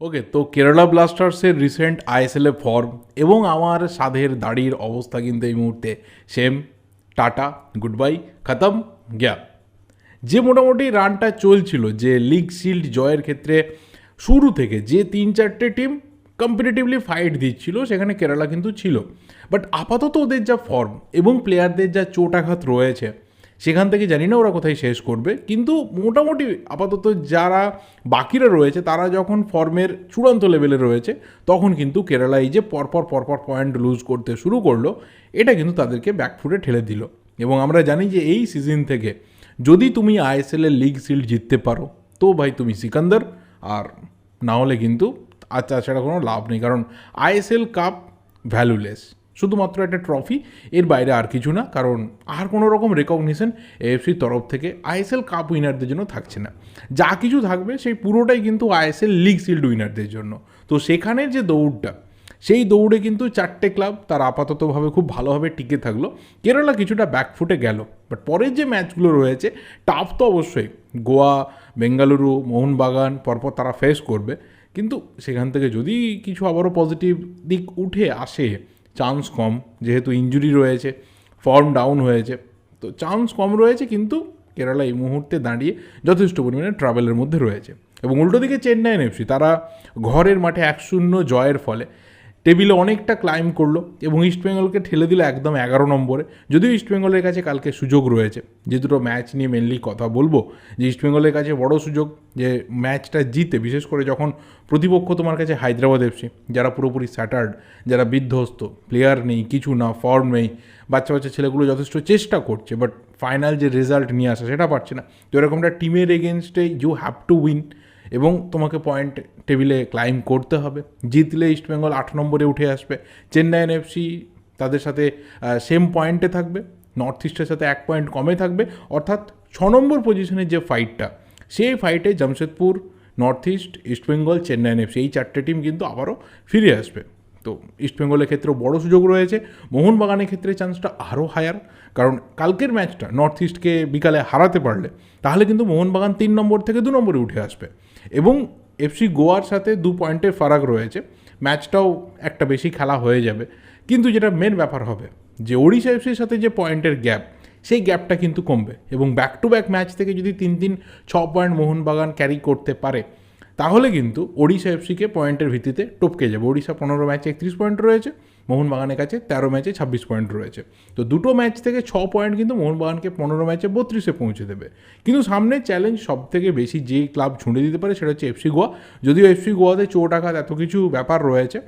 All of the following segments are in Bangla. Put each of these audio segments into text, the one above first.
ওকে তো কেরালা ব্লাস্টার্সের রিসেন্ট আইএসএল ফর্ম এবং আমার সাধের দাড়ির অবস্থা কিন্তু এই মুহূর্তে সেম টাটা গুড বাই খতম গিয়া যে মোটামুটি রানটা চলছিল, যে লিগ শিল্ড জয়ের ক্ষেত্রে শুরু থেকে যে তিন চারটে টিম কম্পিটিটিভলি ফাইট দিচ্ছিল, সেখানে কেরালা কিন্তু ছিল। বাট আপাতত ওদের যা ফর্ম এবং প্লেয়ারদের যা চোটাঘাত রয়েছে সেখান থেকে জানি না ওরা কোথায় শেষ করবে। কিন্তু মোটামুটি আপাতত যারা বাকিরা রয়েছে, তারা যখন ফর্মের চূড়ান্ত লেভেলে রয়েছে, তখন কিন্তু কেরালা এই যে পরপর পরপর পয়েন্ট লুজ করতে শুরু করল, এটা কিন্তু তাদেরকে ব্যাকফুটে ঠেলে দিল। এবং আমরা জানি যে এই সিজন থেকে যদি তুমি আইএসএলের লিগ শিল্ড জিততে পারো, তো ভাই তুমি সিকান্দার। আর না হলে কিন্তু আর তাছাড়া কোনো লাভ নেই, কারণ আইএসএল কাপ ভ্যালুলেস শুধুমাত্র একটা ট্রফি এর বাইরে আর কিছু না, কারণ আর কোনো রকম রেকগনিশন এএফসির তরফ থেকে আইএসএল কাপ উইনারদের জন্য থাকছে না। যা কিছু থাকবে, সেই পুরোটাই কিন্তু আইএসএল লিগ শিল্ড উইনারদের জন্য। তো সেখানের যে দৌড়টা, সেই দৌড়ে কিন্তু চারটে ক্লাব তার আপাততভাবে খুব ভালোভাবে টিকে থাকল। কেরালা কিছুটা ব্যাকফুটে গেল বাট পরের যে ম্যাচগুলো রয়েছে টাফ তো অবশ্যই। গোয়া, বেঙ্গালুরু, মোহনবাগান পরপর তারা ফেস করবে। কিন্তু সেখান থেকে যদি কিছু আবারও পজিটিভ দিক উঠে আসে চান্স কম, যেহেতু ইঞ্জুরি রয়েছে ফর্ম ডাউন হয়েছে। তো চান্স কম রয়েছে, কিন্তু কেরালা এই মুহূর্তে দাঁড়িয়ে যথেষ্ট পরিমাণে ট্রাভেলের মধ্যে রয়েছে। এবং উল্টো দিকে চেন্নাইন এফসি তারা ঘরের মাঠে এক শূন্য জয়ের ফলে টেবিলে অনেকটা ক্লাইম করল এবং ইস্টবেঙ্গলকে ঠেলে দিল একদম এগারো নম্বরে। যদিও ইস্টবেঙ্গলের কাছে কালকে সুযোগ রয়েছে, যে দুটো ম্যাচ নিয়ে মেনলি কথা বলব। যে ইস্টবেঙ্গলের কাছে বড় সুযোগ, যে ম্যাচটা জিতে, বিশেষ করে যখন প্রতিপক্ষ তোমার কাছে হায়দ্রাবাদ এফসি যারা পুরোপুরি স্যাটার্ড যারা বিধ্বস্ত প্লেয়ার নেই, কিছু না ফর্ম নেই, বাচ্চা বাচ্চা ছেলেগুলো যথেষ্ট চেষ্টা করছে বাট ফাইনাল যে রেজাল্ট নিয়ে আসা, সেটা পারছে না। তো এরকমটা টিমের এগেনস্টে ইউ হ্যাভ টু উইন এবং তোমাকে পয়েন্ট টেবিলে ক্লাইম করতে হবে। জিতলে ইস্টবেঙ্গল আট নম্বরে উঠে আসবে। চেন্নাইন এফসি তাদের সাথে সেম পয়েন্টে থাকবে। নর্থ ইস্টের সাথে এক পয়েন্ট কমে থাকবে। অর্থাৎ ছ নম্বর পজিশনের যে ফাইটটা সেই ফাইটে Jamshedpur north east East Bengal Chennaiyin FC এই চারটে টিম কিন্তু আবারও ফিরে আসবে। তো ইস্টবেঙ্গলের ক্ষেত্রেও বড় সুযোগ রয়েছে। মোহনবাগানের ক্ষেত্রে চান্সটা আরও হায়ার কারণ কালকের ম্যাচটা নর্থ ইস্টকে বিকালে হারাতে পারলে, তাহলে কিন্তু মোহনবাগান তিন নম্বর থেকে দু নম্বরে উঠে আসবে। এবং এফসি গোয়ার সাথে দু পয়েন্টের ফারাক রয়েছে। ম্যাচটাও একটা বেশি খেলা হয়ে যাবে। কিন্তু যেটা মেন ব্যাপার হবে, যে ওড়িশা এফসির সাথে যে পয়েন্টের গ্যাপ সেই গ্যাপটা কিন্তু কমবে। এবং ব্যাক টু ব্যাক ম্যাচ থেকে যদি তিন তিন ছ পয়েন্ট মোহনবাগান ক্যারি করতে পারে, তাহলে কিন্তু ওড়িশা এফসিকে পয়েন্টের ভিত্তিতে টপকে যাবে। ওড়িশা পনেরো ম্যাচে একত্রিশ পয়েন্ট রয়েছে। মোহনবাগানের কাছে তেরো ম্যাচে ছাব্বিশ পয়েন্ট রয়েছে। তো দুটো ম্যাচ থেকে ছ পয়েন্ট কিন্তু মোহনবাগানকে পনেরো ম্যাচে বত্রিশে পৌঁছে দেবে। কিন্তু সামনে চ্যালেঞ্জ সব থেকে বেশি যে ক্লাব ছুঁড়ে দিতে পারে সেটা হচ্ছে এফসি গোয়া। যদিও এফসি গোয়াতে চোট আঘাত এত কিছু ব্যাপার রয়েছে,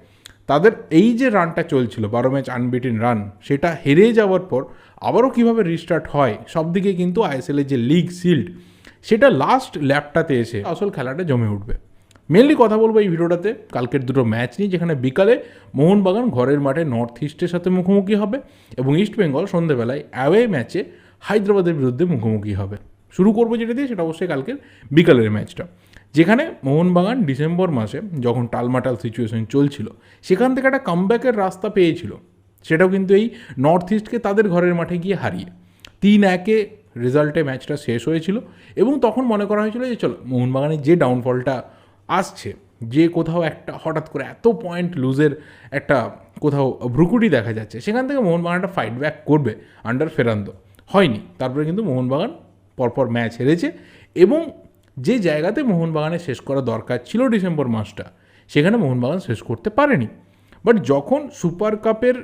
তাদের এই যে রানটা চলছিল, বারো ম্যাচ আনবিটিন রান সেটা হেরে যাওয়ার পর আবারও কীভাবে রিস্টার্ট হয় সব দিকে কিন্তু আইএসএলের যে লিগ সিল্ড সেটা লাস্ট ল্যাপটাতে এসে আসল খেলাটা জমে উঠবে। মেনলি কথা বলব এই ভিডিওটাতে। কালকের দুটো ম্যাচ নিয়ে, যেখানে বিকালে মোহনবাগান ঘরের মাঠে নর্থ ইস্টের সাথে মুখোমুখি হবে এবং ইস্ট বেঙ্গল সন্ধেবেলায় অ্যাওয়ে ম্যাচে হায়দ্রাবাদের বিরুদ্ধে মুখোমুখি হবে। শুরু করব যেটা দিয়ে, সেটা অবশ্যই কালকের বিকালের ম্যাচটা যেখানে মোহনবাগান ডিসেম্বর মাসে যখন টালমাটাল সিচুয়েশন চলছিল, সেখান থেকে একটা কামব্যাকের রাস্তা পেয়েছিল। সেটাও কিন্তু এই নর্থ ইস্টকে তাদের ঘরের মাঠে গিয়ে হারিয়ে। তিন একে রেজাল্টে ম্যাচটা শেষ হয়েছিল এবং তখন মনে করা হয়েছিল যে, চলো, মোহনবাগানের যে ডাউনফলটা আসছে। যে কোথাও একটা হঠাৎ করে এত পয়েন্ট লুজের একটা কোথাও ভ্রুকুটি দেখা যাচ্ছে, সেখান থেকে মোহনবাগানটা ফাইট ব্যাক করবে আন্ডার ফেরান্দ হয়নি। তারপরে কিন্তু মোহনবাগান পরপর ম্যাচ হেরেছে এবং যে জায়গাতে মোহনবাগানের শেষ করা দরকার ছিল ডিসেম্বর মাসটা, সেখানে মোহনবাগান শেষ করতে পারেনি। বাট যখন সুপার কাপের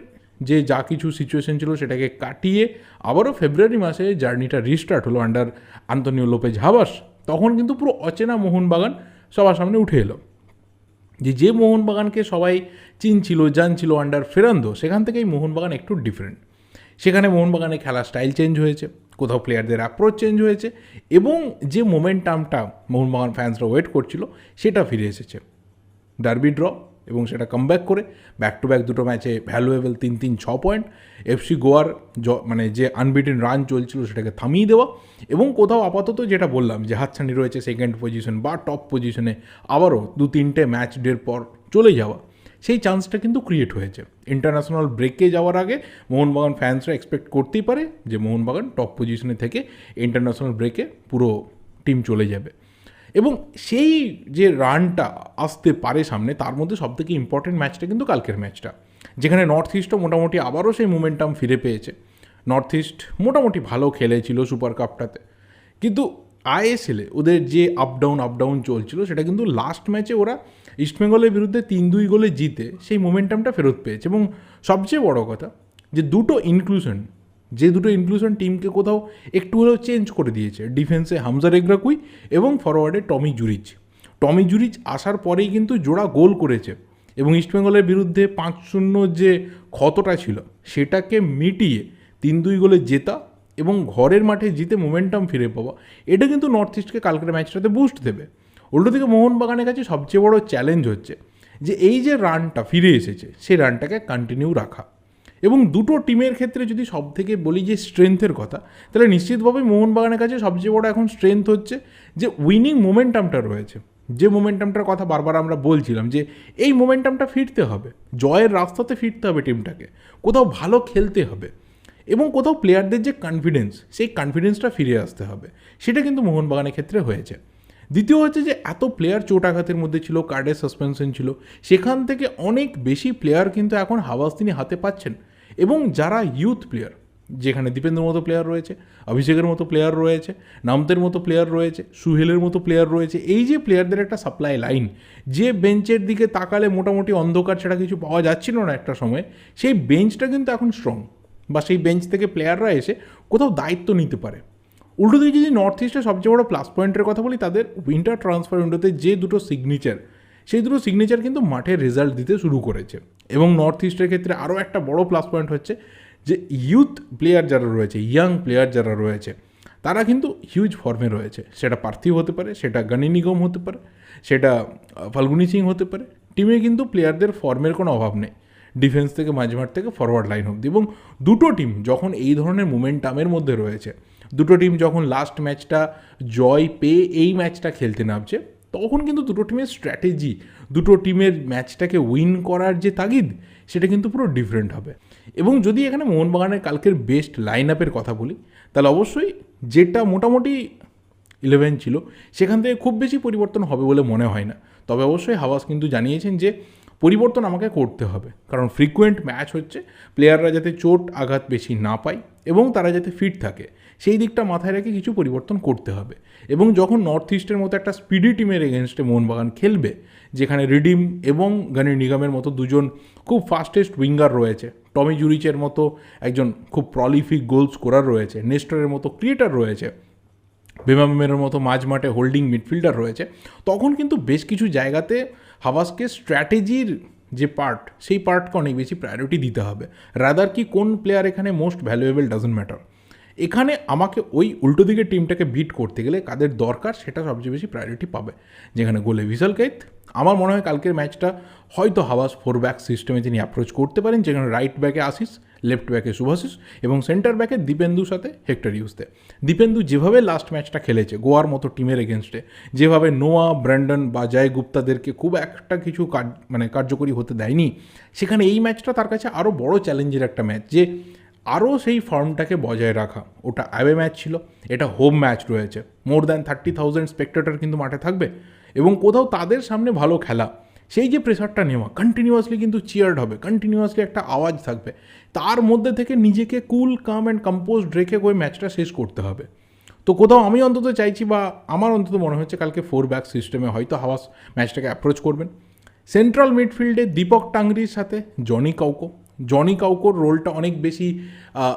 যে যা কিছু সিচুয়েশন ছিল সেটাকে কাটিয়ে আবারও ফেব্রুয়ারি মাসে জার্নিটা রিস্টার্ট হলো আন্ডার আন্তনিও লোপেজ হাবাস তখন কিন্তু পুরো অচেনা মোহনবাগান সবার সামনে উঠে এলো। যে যে মোহনবাগানকে সবাই চিনছিল, জানছিল আন্ডার ফেরান্দো, সেখান থেকেই মোহনবাগান একটু ডিফারেন্ট সেখানে মোহনবাগানে খেলার স্টাইল চেঞ্জ হয়েছে, কোথাও প্লেয়ারদের অ্যাপ্রোচ চেঞ্জ হয়েছে, এবং যে মোমেন্টামটা মোহনবাগান ফ্যান্সরা ওয়েট করছিল, সেটা ফিরে এসেছে। ডার্বি ড্র এবং সেটা কামব্যাক করে ব্যাক টু ব্যাক দুটো ম্যাচে ভ্যালুয়েবল তিন তিন ছ পয়েন্ট এফসি গোয়ার জ মানে যে আনবিটেন রান চলছিল সেটাকে থামিয়ে দেওয়া। এবং কোথাও আপাতত যেটা বললাম যে হাতছানি রয়েছে সেকেন্ড পজিশন বা টপ পজিশনে আবারও দু তিনটে ম্যাচ ডের পর চলে যাওয়া। সেই চান্সটা কিন্তু ক্রিয়েট হয়েছে। ইন্টারন্যাশনাল ব্রেকে যাওয়ার আগে মোহনবাগান ফ্যান্সরা এক্সপেক্ট করতেই পারে যে মোহনবাগান টপ পজিশনে থেকে ইন্টারন্যাশনাল ব্রেকে পুরো টিম চলে যাবে। এবং সেই যে রানটা আসতে পারে সামনে, তার মধ্যে সবথেকে ইম্পর্টেন্ট ম্যাচটা কিন্তু কালকের ম্যাচটা যেখানে নর্থ ইস্টও মোটামুটি আবারও সেই মোমেন্টাম ফিরে পেয়েছে। নর্থ ইস্ট মোটামুটি ভালো খেলেছিল সুপার কাপটাতে কিন্তু আইএসএলে ওদের যে আপ ডাউন আপ ডাউন চলছিল, সেটা কিন্তু লাস্ট ম্যাচে ওরা ইস্টবেঙ্গলের বিরুদ্ধে তিন দুই গোলে জিতে সেই মোমেন্টামটা ফেরত পেয়েছে। এবং সবচেয়ে বড় কথা যে দুটো ইনক্লুশন যে দুটো ইনক্লুশন টিমকে কোথাও একটু হলেও চেঞ্জ করে দিয়েছে। ডিফেন্সে হামজা রেগ্রাকুই এবং ফরওয়ার্ডে টমি জুরিচ। টমি জুরিচ আসার পরেই কিন্তু জোড়া গোল করেছে এবং ইস্টবেঙ্গলের বিরুদ্ধে পাঁচ শূন্য যে ক্ষতটা ছিল, সেটাকে মিটিয়ে তিন দুই গোলে জেতা এবং ঘরের মাঠে জিতে মোমেন্টাম ফিরে পাওয়া, এটা কিন্তু নর্থ ইস্টকে কালকের ম্যাচটাতে বুস্ট দেবে। উল্টো দিকে মোহনবাগানের কাছে সবচেয়ে বড় চ্যালেঞ্জ হচ্ছে যে এই যে রানটা ফিরে এসেছে, সেই রানটাকে কন্টিনিউ রাখা। এবং দুটো টিমের ক্ষেত্রে যদি সব থেকে বলি যে স্ট্রেংথের কথা, তাহলে নিশ্চিতভাবে মোহনবাগানের কাছে সবচেয়ে বড় এখন স্ট্রেংথ হচ্ছে যে উইনিং মোমেন্টামটা রয়েছে। যে মোমেন্টামটার কথা বারবার আমরা বলছিলাম যে এই মোমেন্টামটা ফিরতে হবে, জয়ের রাস্তাতে ফিরতে হবে টিমটাকে, কোথাও ভালো খেলতে হবে এবং কোথাও প্লেয়ারদের যে কনফিডেন্স সেই কনফিডেন্সটা ফিরে আসতে হবে। সেটা কিন্তু মোহনবাগানের ক্ষেত্রে হয়েছে। দ্বিতীয় হচ্ছে যে এত প্লেয়ার চোটাঘাতের মধ্যে ছিল কার্ডের সাসপেনশন ছিল, সেখান থেকে অনেক বেশি প্লেয়ার কিন্তু এখন হাওয়াজ তিনি হাতে পাচ্ছেন। এবং যারা ইউথ প্লেয়ার যেখানে দীপেন্দ্রের মতো প্লেয়ার রয়েছে, অভিষেকের মতো প্লেয়ার রয়েছে, নামতের মতো প্লেয়ার রয়েছে, সুহেলের মতো প্লেয়ার রয়েছে, এই যে প্লেয়ারদের একটা সাপ্লাই লাইন যে বেঞ্চের দিকে তাকালে মোটামুটি অন্ধকার ছাড়া কিছু পাওয়া যাচ্ছিল না একটা সময়, সেই বেঞ্চটা কিন্তু এখন স্ট্রং বা সেই বেঞ্চ থেকে প্লেয়াররা এসে কোথাও দায়িত্ব নিতে পারে। উল্টো দিকে যদি নর্থ ইস্টের সবচেয়ে বড় প্লাস পয়েন্টের কথা বলি, তাদের উইন্টার ট্রান্সফার উইন্ডোতে যে দুটো সিগনেচার সেই দুটো সিগনেচার কিন্তু মাঠে রেজাল্ট দিতে শুরু করেছে। এবং নর্থ ইস্টের ক্ষেত্রে আরও একটা বড় প্লাস পয়েন্ট হচ্ছে যে ইউথ প্লেয়ার যারা রয়েছে ইয়াং প্লেয়ার যারা রয়েছে, তারা কিন্তু হিউজ ফর্মে রয়েছে। সেটা পার্থিব হতে পারে, সেটা গণি নিগম হতে পারে, সেটা ফাল্গুনি সিং হতে পারে। টিমে কিন্তু প্লেয়ারদের ফর্মের কোনো অভাব নেই। ডিফেন্স থেকে মাঝমাঠ থেকে ফরওয়ার্ড লাইন অব্দি এবং দুটো টিম যখন এই ধরনের মোমেন্টামের মধ্যে রয়েছে, দুটো টিম যখন লাস্ট ম্যাচটা জয় পেয়ে এই ম্যাচটা খেলতে নামছে তখন কিন্তু দুটো টিমের স্ট্র্যাটেজি দুটো টিমের ম্যাচটাকে উইন করার যে তাগিদ, সেটা কিন্তু পুরো ডিফারেন্ট হবে। এবং যদি এখানে মোহনবাগানের কালকের বেস্ট লাইন আপের কথা বলি, তাহলে অবশ্যই যেটা মোটামুটি ইলেভেন ছিল, সেখান থেকে খুব বেশি পরিবর্তন হবে বলে মনে হয় না। তবে অবশ্যই হাওয়াস কিন্তু জানিয়েছেন যে পরিবর্তন আমাকে করতে হবে, কারণ ফ্রিকুয়েন্ট ম্যাচ হচ্ছে প্লেয়াররা যাতে চোট আঘাত বেশি না পায়। এবং তারা যাতে ফিট থাকে। সেই দিকটা মাথায় রেখে কিছু পরিবর্তন করতে হবে। এবং যখন নর্থ ইস্টের মতো একটা স্পিডি টিমের এগেনস্টে মোহনবাগান খেলবে, যেখানে রিডিম এবং গানের নিগমের মতো দুজন খুব ফাস্টেস্ট উইঙ্গার রয়েছে টমি জুরিচের মতো একজন খুব প্রলিফিক গোল স্কোরার রয়েছে নেস্টরের মতো ক্রিয়েটার রয়েছে বেমামের মতো মাঝ মাঠে হোল্ডিং মিডফিল্ডার রয়েছে, তখন কিন্তু বেশ কিছু জায়গাতে হাওয়াসকে স্ট্র্যাটেজির যে পার্ট সেই পার্টকে অনেক বেশি প্রায়োরিটি দিতে হবে। রাদার কি কোন প্লেয়ার এখানে মোস্ট ভ্যালুয়েবল ডাজন্ট ম্যাটার এখানে আমাকে ওই উল্টো দিকের টিমটাকে বিট করতে গেলে কাদের দরকার সেটা সবচেয়ে বেশি প্রায়োরিটি পাবে। যেখানে গোলে ভিসাল কেত আমার মনে হয় কালকের ম্যাচটা হয়তো হাওয়াস ফোর ব্যাক সিস্টেমে তিনি অ্যাপ্রোচ করতে পারেন, যেখানে রাইট ব্যাকে আসিস লেফট ব্যাকে শুভাশিস এবং সেন্টার ব্যাকে দীপেন্দুর সাথে হেক্টর ইউজতে দীপেন্দু যেভাবে লাস্ট ম্যাচটা খেলেছে, গোয়ার মতো টিমের এগেনস্টে যেভাবে নোয়া ব্র্যান্ডন বা জয় গুপ্তাদেরকে খুব একটা কিছু কাজ মানে কার্যকরী হতে দেয়নি, সেখানে এই ম্যাচটা তার কাছে আরও বড় চ্যালেঞ্জের একটা ম্যাচ যে আরও সেই ফর্মটাকে বজায় রাখা। ওটা অ্যাওয়ে ম্যাচ ছিল, এটা হোম ম্যাচ রয়েছে। More than thirty thousand spectator কিন্তু মাঠে থাকবে এবং কোথাও তাদের সামনে ভালো খেলা। সেই যে প্রেশারটা নেওয়া কন্টিনিউয়াসলি কিন্তু চিয়ার্ড হবে কন্টিনিউয়াসলি একটা আওয়াজ থাকবে, তার মধ্যে থেকে নিজেকে কুল কাম অ্যান্ড কম্পোজ রেখে ওই ম্যাচটা শেষ করতে হবে। তো কোথাও আমি অন্তত চাইছি বা আমার অন্তত মনে হচ্ছে কালকে ফোর ব্যাক সিস্টেমে হয়তো হাওয়াস ম্যাচটাকে অ্যাপ্রোচ করবেন। সেন্ট্রাল মিডফিল্ডে দীপক টাংরির সাথে জনি কাউকো। জনি কাউকোর রোলটা অনেক বেশি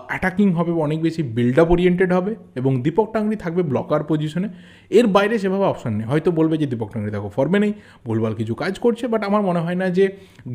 অ্যাটাকিং হবে অনেক বেশি বিল্ড আপ ওরিয়েন্টেড হবে এবং দীপক টাংরি থাকবে ব্লকার পজিশনে এর বাইরে সেভাবে অপশান নেই। হয়তো বলবে যে দীপক টাংরি দেখো ফর্মে নেই, ভুলভাল কিছু কাজ করছে। বাট আমার মনে হয় না যে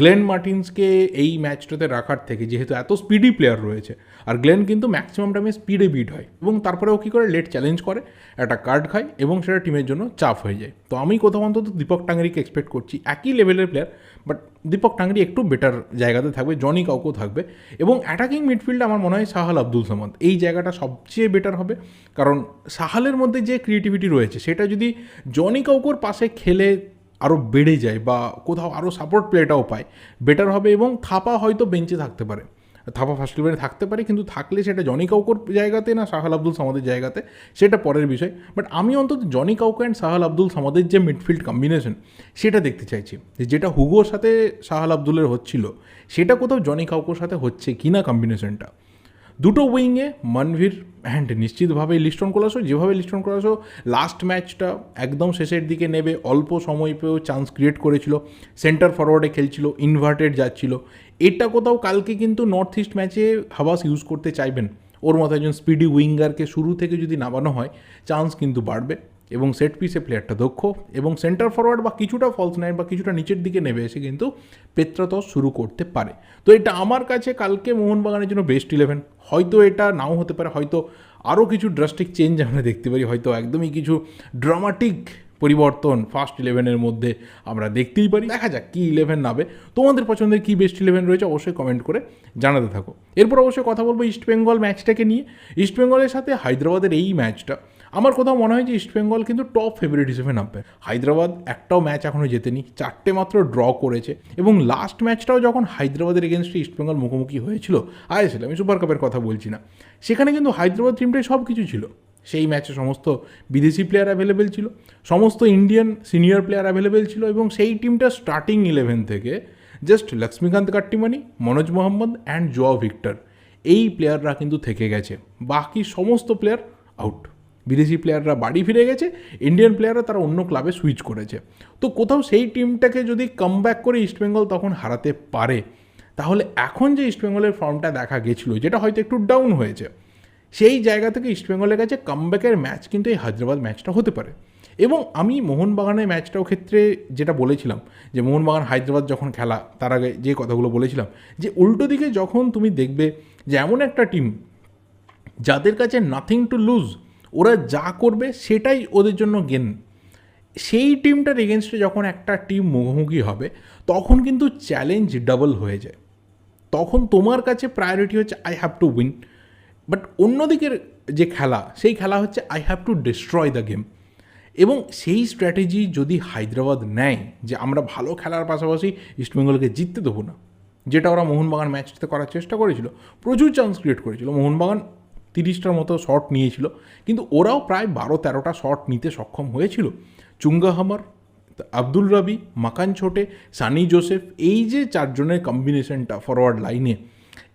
গ্লেন মার্টিন্সকে এই ম্যাচটাতে রাখার থেকে যেহেতু এত স্পিডি প্লেয়ার রয়েছে, আর গ্লেন কিন্তু ম্যাক্সিমাম টাইমে স্পিডে বিট হয় এবং তারপরে ও কী করে? লেট চ্যালেঞ্জ করে, একটা কার্ড খায় এবং সেটা টিমের জন্য চাপ হয়ে যায়। তো আমি কোথাও অন্তত দীপক টাংরিকে এক্সপেক্ট করছি একই লেভেলের প্লেয়ার বাট দীপক টাঙ্গরি একটু বেটার জায়গাতে থাকবে জনি কাউকো থাকবে। এবং অ্যাটাকিং মিডফিল্ড আমার মনে হয় সাহাল আব্দুল সামাদ। এই জায়গাটা সবচেয়ে বেটার হবে। কারণ সাহালের মধ্যে যে ক্রিয়েটিভিটি রয়েছে, সেটা যদি জনি কাউকোর পাশে খেলে আরও বেড়ে যায় বা কোথাও আরও সাপোর্ট প্লেটাও পায় বেটার হবে এবং থাপা হয়তো বেঞ্চে থাকতে পারে। থাপা ফার্স্ট ইলেভেনে থাকতে পারে, কিন্তু থাকলে সেটা জনি কাউকোর জায়গাতে না সাহাল আব্দুল সামাদের জায়গাতে, সেটা পরের বিষয়। বাট আমি অন্তত Joni Kauko and Sahal Abdul সামাদের যে মিডফিল্ড কম্বিনেশন সেটা দেখতে চাইছি। যেটা হুগোর সাথে সাহাল আব্দুলের হচ্ছিল, সেটা কোথাও জনি কাউকোর সাথে হচ্ছে কি না কম্বিনেশনটা দুটো উইংয়ে মনভীর অ্যান্ড নিশ্চিতভাবে লিস্টন কোলাসো যেভাবে লিস্টন কোলাসো লাস্ট ম্যাচটা একদম শেষের দিকে নেবে, অল্প সময় পেয়েও চান্স ক্রিয়েট করেছিল সেন্টার ফরওয়ার্ডে খেলছিল ইনভার্টেড যাচ্ছিল এটা কোথাও কালকে কিন্তু নর্থ ইস্ট ম্যাচে হাবাস ইউজ করতে চাইবেন। ওর মতো একজন স্পিডি উইঙ্গারকে শুরু থেকে যদি নামানো হয় চান্স কিন্তু বাড়বে এবং সেট পিসে প্লেয়ারটা দক্ষ এবং সেন্টার ফরওয়ার্ড বা কিছুটা ফলস নাইন বা কিছুটা নিচের দিকে নেবে এসে কিন্তু পেত্রাতস শুরু করতে পারে। তো এটা আমার কাছে কালকে মোহনবাগানের জন্য বেস্ট ইলেভেন হয়তো এটা নাও হতে পারে, হয়তো আরও কিছু ড্রাস্টিক চেঞ্জ আমরা দেখতে পারি, হয়তো একদমই কিছু ড্রামাটিক পরিবর্তন ফার্স্ট ইলেভেনের মধ্যে আমরা দেখতেই পারি। দেখা যাক কী ইলেভেন নাবে তোমাদের পছন্দের কী বেস্ট ইলেভেন রয়েছে অবশ্যই কমেন্ট করে জানাতে থাকো। এরপর অবশ্যই কথা বলব ইস্টবেঙ্গল ম্যাচটাকে নিয়ে। ইস্টবেঙ্গলের সাথে হায়দ্রাবাদের এই ম্যাচটা আমার কোথাও মনে হয় যে ইস্টবেঙ্গল কিন্তু টপ ফেভারিট হিসেবে নামবে। হায়দ্রাবাদ একটাও ম্যাচ এখনও জেতেনি, চারটে মাত্র ড্র করেছে এবং লাস্ট ম্যাচটাও যখন হায়দ্রাবাদের এগেনস্টে ইস্টবেঙ্গল মুখোমুখি হয়েছিল আইএসএল আমি সুপার কাপের কথা বলছি না। সেখানে কিন্তু হায়দ্রাবাদ টিমটাই সব কিছু ছিল। সেই ম্যাচে সমস্ত বিদেশি প্লেয়ার অ্যাভেলেবেল ছিল, সমস্ত ইন্ডিয়ান সিনিয়র প্লেয়ার অ্যাভেলেবেল ছিল এবং সেই টিমটা স্টার্টিং ইলেভেন থেকে just Lakshmikant Kattimani Manoj Mohammad and Joao Victor এই প্লেয়াররা কিন্তু থেকে গেছে। বাকি সমস্ত প্লেয়ার আউট বিদেশি প্লেয়াররা বাড়ি ফিরে গেছে ইন্ডিয়ান প্লেয়াররা তারা অন্য ক্লাবে সুইচ করেছে। তো কোথাও সেই টিমটাকে যদি কাম করে ইস্টবেঙ্গল তখন হারাতে পারে, তাহলে এখন যে ইস্টবেঙ্গলের ফর্মটা দেখা গেছিল, যেটা হয়তো একটু ডাউন হয়েছে সেই জায়গা থেকে ইস্টবেঙ্গলের কাছে কামব্যাকের ম্যাচ কিন্তু এই হায়দ্রাবাদ ম্যাচটা হতে পারে। এবং আমি মোহনবাগানের ম্যাচটাও ক্ষেত্রে যেটা বলেছিলাম, যে মোহনবাগান হায়দ্রাবাদ যখন খেলা, তার আগে যে কথাগুলো বলেছিলাম, যে উল্টো দিকে যখন তুমি দেখবে যে এমন একটা টিম যাদের কাছে নাথিং টু লুজ ওরা যা করবে সেটাই ওদের জন্য গেন সেই টিমটার এগেনস্টে যখন একটা টিম মুখোমুখি হবে, তখন কিন্তু চ্যালেঞ্জ ডাবল হয়ে যায়। তখন তোমার কাছে প্রায়োরিটি হচ্ছে I have to win but অন্যদিকের যে খেলা, সেই খেলা হচ্ছে I have to destroy the game এবং সেই স্ট্র্যাটেজি যদি হায়দ্রাবাদ নেয়, যে আমরা ভালো খেলার পাশাপাশি ইস্টবেঙ্গলকে জিততে দেবো না, যেটা ওরা মোহনবাগান ম্যাচটাতে করার চেষ্টা করেছিল, প্রচুর চান্স ক্রিয়েট করেছিল। মোহনবাগান তিরিশটার মতো শট নিয়েছিল, কিন্তু ওরাও প্রায় বারো তেরোটা শট নিতে সক্ষম হয়েছিল। চুঙ্গা হামার, আব্দুল রবি, মাকান ছোটে, সানি জোসেফ, এই যে চারজনের কম্বিনেশনটা ফরওয়ার্ড লাইনে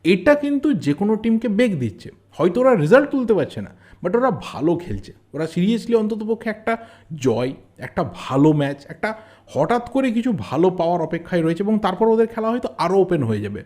এটা কিন্তু যে কোনো টিমকে বেগ দিচ্ছে। হয়তো ওরা রেজাল্ট তুলতে পারছে না বাট ওরা ভালো খেলছে। ওরা সিরিয়াসলি অন্ততপক্ষে একটা জয়, একটা ভালো ম্যাচ একটা হঠাৎ করে কিছু ভালো পাওয়ার অপেক্ষায় রয়েছে এবং তারপর ওদের খেলা হয়তো আরও ওপেন হয়ে যাবে।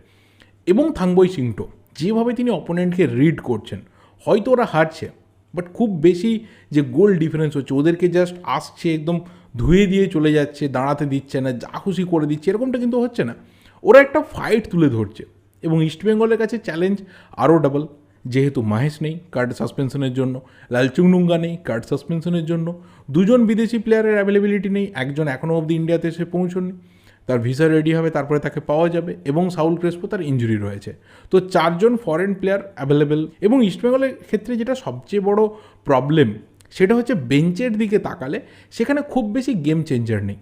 এবং থাংবই সিংটো, যেভাবে তিনি অপোনেন্টকে রিড করছেন, হয়তো ওরা হারছে বাট খুব বেশি যে গোল ডিফারেন্স হচ্ছে, ওদেরকে জাস্ট আসছে, একদম ধুয়ে দিয়ে চলে যাচ্ছে, দাঁড়াতে দিচ্ছে না, যা খুশি করে দিচ্ছে, এরকমটা কিন্তু হচ্ছে না। ওরা একটা ফাইট তুলে ধরছে। এবং ইস্টবেঙ্গলের কাছে চ্যালেঞ্জ আরও ডাবল যেহেতু মাহেশ নেই কার্ড সাসপেনশনের জন্য। লালচুংনুঙ্গা নেই কার্ড সাসপেনশনের জন্য। দুজন বিদেশি প্লেয়ারের অ্যাভেলেবিলিটি নেই, একজন এখনও অবধি ইন্ডিয়াতে এসে পৌঁছনি তার ভিসা রেডি হবে, তারপরে তাকে পাওয়া যাবে এবং সাউল ক্রেসপো তার ইঞ্জুরি রয়েছে। তো চারজন ফরেন প্লেয়ার অ্যাভেলেবেল এবং ইস্টবেঙ্গলের ক্ষেত্রে যেটা সবচেয়ে বড় প্রবলেম সেটা হচ্ছে বেঞ্চের দিকে তাকালে সেখানে খুব বেশি গেম চেঞ্জার নেই।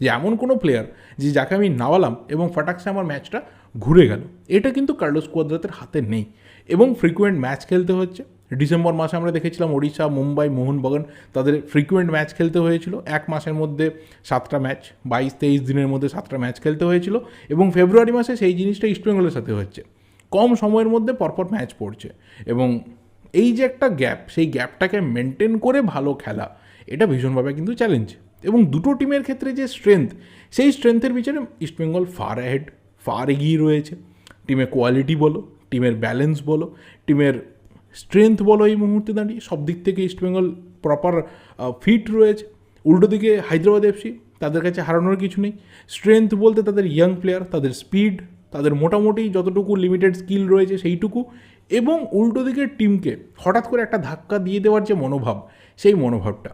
যে এমন কোনো প্লেয়ার যে যাকে আমি নাওয়ালাম এবং ফটাকসে আমার ম্যাচটা ঘুরে গেল। এটা কিন্তু কার্লোস কোয়াদ্রাতের হাতে নেই। এবং ফ্রিকুয়েন্ট ম্যাচ খেলতে হচ্ছে ডিসেম্বর মাসে আমরা দেখেছিলাম ওড়িশা, মুম্বাই, মোহনবাগান তাদের ফ্রিকুয়েন্ট ম্যাচ খেলতে হয়েছিল। এক মাসের মধ্যে সাতটা ম্যাচ বাইশ, তেইশ দিনের মধ্যে সাতটা ম্যাচ খেলতে হয়েছিল। এবং ফেব্রুয়ারি মাসে সেই জিনিসটা ইস্টবেঙ্গলের সাথে হচ্ছে। কম সময়ের মধ্যে পরপর ম্যাচ পড়ছে। এবং এই যে একটা গ্যাপ সেই গ্যাপটাকে মেনটেন করে ভালো খেলা, এটা ভীষণভাবে কিন্তু চ্যালেঞ্জ এবং দুটো টিমের ক্ষেত্রে যে স্ট্রেংথ সেই স্ট্রেংথের পিছনে ইস্টবেঙ্গল ফার অ্যাহেড ফার এগিয়ে রয়েছে। টিমের কোয়ালিটি বলো টিমের ব্যালেন্স বলো টিমের স্ট্রেংথ বলো এই মুহূর্তে দাঁড়িয়ে। সব দিক থেকে ইস্টবেঙ্গল প্রপার ফিট রয়েছে। উল্টো দিকে হায়দ্রাবাদ এফসি তাদের কাছে হারানোর কিছু নেই। স্ট্রেংথ বলতে তাদের ইয়াং প্লেয়ার তাদের স্পিড তাদের মোটামুটি যতটুকু লিমিটেড স্কিল রয়েছে সেইটুকু। এবং উল্টো দিকের টিমকে হঠাৎ করে একটা ধাক্কা দিয়ে দেওয়ার যে মনোভাব, সেই মনোভাবটা।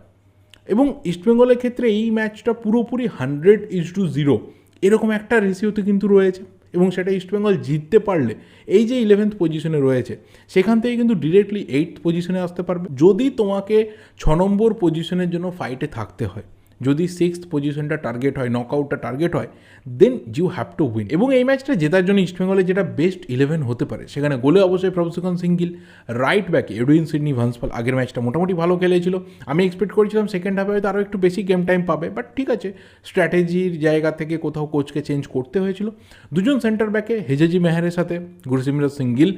এবং ইস্টবেঙ্গলের ক্ষেত্রে এই ম্যাচটা পুরোপুরি হান্ড্রেড ইজ টু জিরো এরকম একটা রেশিওতে কিন্তু রয়েছে এবং সেটা ইস্টবেঙ্গল জিততে পারলে এই যে ইলেভেন্থ পজিশনে রয়েছে, সেখান থেকে কিন্তু ডিরেক্টলি এইট পজিশনে আসতে পারবে। যদি তোমাকে ছ নম্বর পজিশনের জন্য ফাইটে থাকতে হয় যদি সিক্সথ পজিশনটা টার্গেট হয় নকআউটটা টার্গেট হয় then you have to win এবং এই ম্যাচটা জেতার জন্য ইস্টবেঙ্গলের যেটা বেস্ট ইলেভেন হতে পারে, সেখানে গোলে অবশ্যই প্রভুসেকন সিঙ্গিল রাইট ব্যাকে এডুইন সিডনি ভান্সপাল আগের ম্যাচটা মোটামুটি ভালো খেলেছিল। আমি এক্সপেক্ট করেছিলাম সেকেন্ড হাফে হয়তো আরও একটু বেশি গেম টাইম পাবে বাট ঠিক আছে স্ট্র্যাটেজির জায়গা থেকে কোথাও কোচকে চেঞ্জ করতে হয়েছিল। দুজন সেন্টার ব্যাকে হেজেজি মেহারের সাথে গুরুসিমরাজ সিঙ্গিল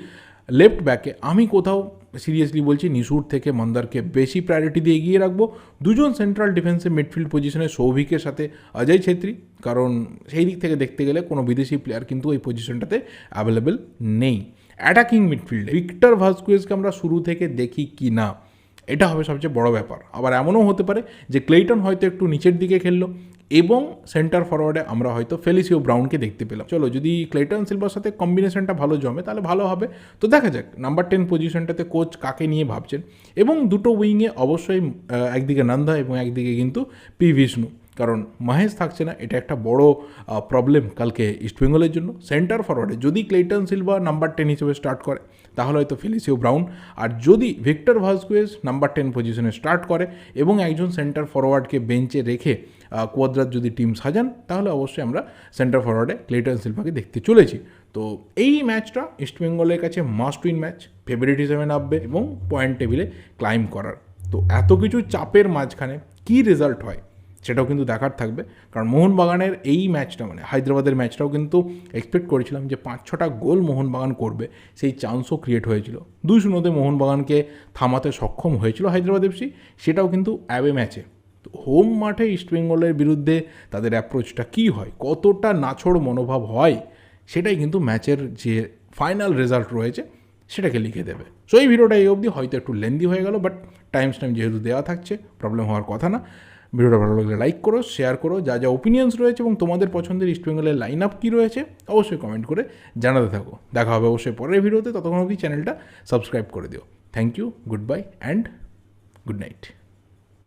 লেফট ব্যাকে আমি কোথাও সিরিয়াসলি বলছি, নিশুর থেকে মন্দারকে বেশি প্রায়োরিটি দিয়ে এগিয়ে রাখব। দুজন সেন্ট্রাল ডিফেন্সে মিডফিল্ড পজিশনে সৌভিকের সাথে অজয় ছেত্রী, কারণ সেই দিক থেকে দেখতে গেলে কোনো বিদেশি প্লেয়ার কিন্তু ওই পজিশনটাতে অ্যাভেলেবেল নেই। অ্যাটাকিং মিডফিল্ডে ভিক্টর ভাস্কুয়েজকে আমরা শুরু থেকে দেখি কি না, এটা হবে সবচেয়ে বড় ব্যাপার। আবার এমনও হতে পারে যে ক্লেইটন হয়তো একটু নিচের দিকে খেললো এবং সেন্টার ফরওয়ার্ডে আমরা হয়তো ফেলিসিও ব্রাউনকে দেখতে পেলাম। চলো, যদি ক্লেটন সিলভার সাথে কম্বিনেশনটা ভালো জমে, তাহলে ভালো হবে। তো দেখা যাক নাম্বার টেন পজিশনটাতে কোচ কাকে নিয়ে ভাবছেন? এবং দুটো উইংয়ে অবশ্যই একদিকে নন্দা এবং একদিকে কিন্তু পি বিষ্ণু কারণ মহেশ থাকছে না, এটা একটা বড় প্রবলেম কালকে ইস্টবেঙ্গলের জন্য। সেন্টার ফরওয়ার্ডে যদি ক্লেটন সিলভা নাম্বার টেন হিসেবে স্টার্ট করে, তাহলে হয়তো ফেলিসিও ব্রাউন আর যদি ভিক্টর ভাসকুয়েজ নাম্বার টেন পজিশনে স্টার্ট করে এবং একজন সেন্টার ফরওয়ার্ডকে বেঞ্চে রেখে কোয়াদ্রাত যদি টিম সাজান, তাহলে অবশ্যই আমরা সেন্টার ফরওয়ার্ডে ক্লেটন সিলভাকে দেখতে চলেছি। তো এই ম্যাচটা ইস্টবেঙ্গলের কাছে মাস্ট উইন ম্যাচ ফেভারিট হিসেবে নামবে এবং পয়েন্ট টেবিলে ক্লাইম করার। তো এত কিছু চাপের মাঝখানে কী রেজাল্ট হয়? সেটাও কিন্তু দেখার থাকবে। কারণ মোহনবাগানের এই ম্যাচটা মানে হায়দ্রাবাদের ম্যাচটাও কিন্তু এক্সপেক্ট করেছিলাম যে পাঁচ, ছটা গোল মোহনবাগান করবে, সেই চান্সও ক্রিয়েট হয়েছিল। দুই শূন্যতে মোহনবাগানকে থামাতে সক্ষম হয়েছিল হায়দ্রাবাদ এফসি সেটাও কিন্তু অ্যাওয়ে ম্যাচে হোম মাঠে ইস্টবেঙ্গলের বিরুদ্ধে তাদের অ্যাপ্রোচটা কী হয়, কতটা নাছড় মনোভাব হয়, সেটাই কিন্তু ম্যাচের যে ফাইনাল রেজাল্ট রয়েছে, সেটাকে লিখে দেবে। সো এই ভিডিওটা এই অবধি, হয়তো একটু লেন্দি হয়ে গেল বাট টাইম টাইম যেহেতু দেওয়া থাকছে প্রবলেম হওয়ার কথা না। ভিডিওটা ভালো লাগলে লাইক করো শেয়ার করো, যা যা ওপিনিয়ন্স রয়েছে এবং তোমাদের পছন্দের ইস্ট বেঙ্গলের লাইন আপ কী রয়েছে, অবশ্যই কমেন্ট করে জানাতে থাকো। দেখা হবে অবশ্যই পরের ভিডিওতে, ততক্ষণ অবধি চ্যানেলটা সাবস্ক্রাইব করে দিও। Thank you goodbye and good night